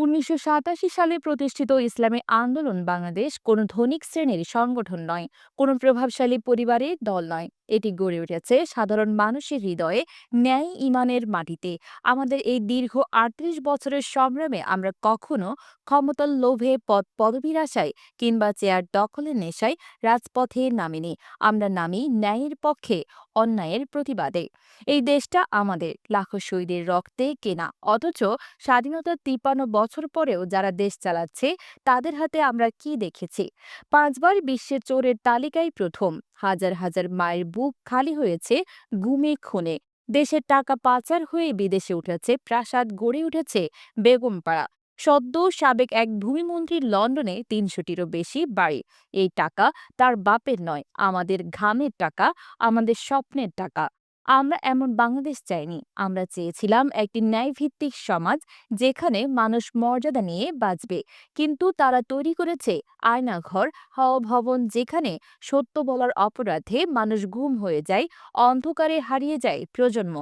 উনিশশো সাতাশি সালে প্রতিষ্ঠিত ইসলামী আন্দোলন বাংলাদেশ কোনো ধনিক শ্রেণির সংগঠন নয়, কোনো প্রভাবশালী পরিবারের দল নয়। এটি গড়ে উঠেছে সাধারণ মানুষের হৃদয়ে ন্যায় ইমানের মাটিতে। আমাদের এই দীর্ঘ আটত্রিশ বছরের সংগ্রামে আমরা কখনো ক্ষমতার লোভে পদ পদবীর আশায় কিংবা চেয়ার দখলের নেশায় রাজপথে নামিনি। আমরা নামি ন্যায়ের পক্ষে অন্যায়ের প্রতিবাদে। এই দেশটা আমাদের লাখো শহীদের রক্তে কেনা। অথচ স্বাধীনতার তিপ্পান্ন বছর পরেও যারা দেশ চালাচ্ছে, তাদের হাতে আমরা কি দেখেছি? পাঁচবার বিশ্বের চোরের তালিকায় প্রথম। হাজার হাজার মায়ের বুক খালি হয়েছে গুমে খুনে। দেশের টাকা পাচার হয়ে বিদেশে উঠেছে, প্রাসাদ গড়ে উঠেছে বেগমপাড়া। সদ্য সাবেক এক ভূমিমন্ত্রীর লন্ডনে তিনশোটিরও বেশি বাড়ি। এই টাকা তার বাপের নয়, আমাদের ঘামের টাকা, আমাদের স্বপ্নের টাকা। আমরা এমন বাংলাদেশ চাইনি। আমরা চেয়েছিলাম একটি ন্যায়ভিত্তিক সমাজ যেখানে মানুষ মর্যাদা নিয়ে বাঁচবে। কিন্তু তারা তৈরি করেছে আয়নাঘর হাওয়া ভবন যেখানে সত্য বলার অপরাধে মানুষ গুম হয়ে যায়, অন্ধকারে হারিয়ে যায় প্রজন্ম।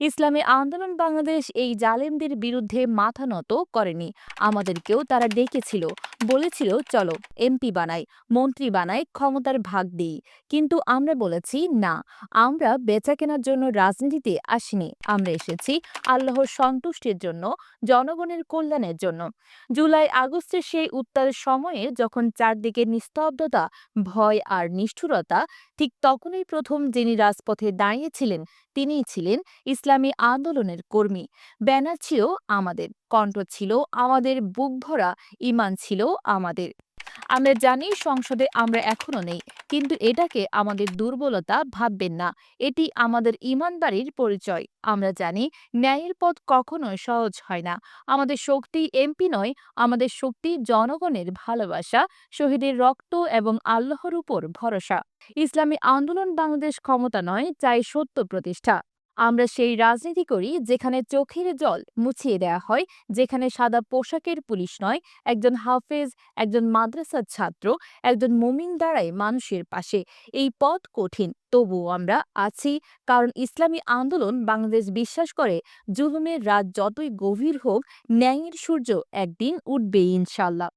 ইসলামী আন্দোলন বাংলাদেশ এই জালেমদের বিরুদ্ধে মাথা নত করেনি। আমাদেরকেও তারা ডেকেছিল। বলেছিল, চলো, এমপি বানাই, মন্ত্রী বানাই, ক্ষমতার ভাগ দিই। কিন্তু আমরা বলেছি, না, আমরা বেচা কেনার জন্য রাজনীতিতে আসিনি। আমরা এসেছি আল্লাহর সন্তুষ্টির জন্য, জনগণের কল্যাণের জন্য। জুলাই, আগস্টের সেই উত্তাল সময়ে যখন চারদিকে নিস্তব্ধতা, ভয় আর নিষ্ঠুরতা, ঠিক তখনই প্রথম যিনি রাজপথে দাঁড়িয়েছিলেন, তিনিই ছিলেন ইসলামী আন্দোলনের কর্মী। ব্যানার ছিল আমাদের, কণ্ঠ ছিল আমাদের, বুক ভরা ইমান ছিল আমাদের। আমরা জানি সংসদে আমরা এখনও নেই, কিন্তু এটাকে আমাদের দুর্বলতা ভাববেন না। এটি আমাদের ইমানদারির পরিচয়। আমরা জানি ন্যায়ের পথ কখনোই সহজ হয় না। আমাদের শক্তি এমপি নয়, আমাদের শক্তি জনগণের ভালোবাসা, শহীদের রক্ত এবং আল্লাহর উপর ভরসা। ইসলামী আন্দোলন বাংলাদেশ ক্ষমতা নয়, চাই সত্য প্রতিষ্ঠা। আমরা সেই রাজনীতি করি যেখানে চোখের জল মুছিয়ে দেয়া হয়, যেখানে সাদা পোশাকের পুলিশ নয়, একজন হাফেজ, একজন মাদ্রাসার ছাত্র, একজন মুমিন দাঁড়ায় মানুষের পাশে। এই পথ কঠিন, তবুও আমরা আছি, কারণ ইসলামী আন্দোলন বাংলাদেশ বিশ্বাস করে, জুলুমের রাত যতই গভীর হোক, ন্যায়ের সূর্য একদিন উঠবে ইনশাল্লাহ।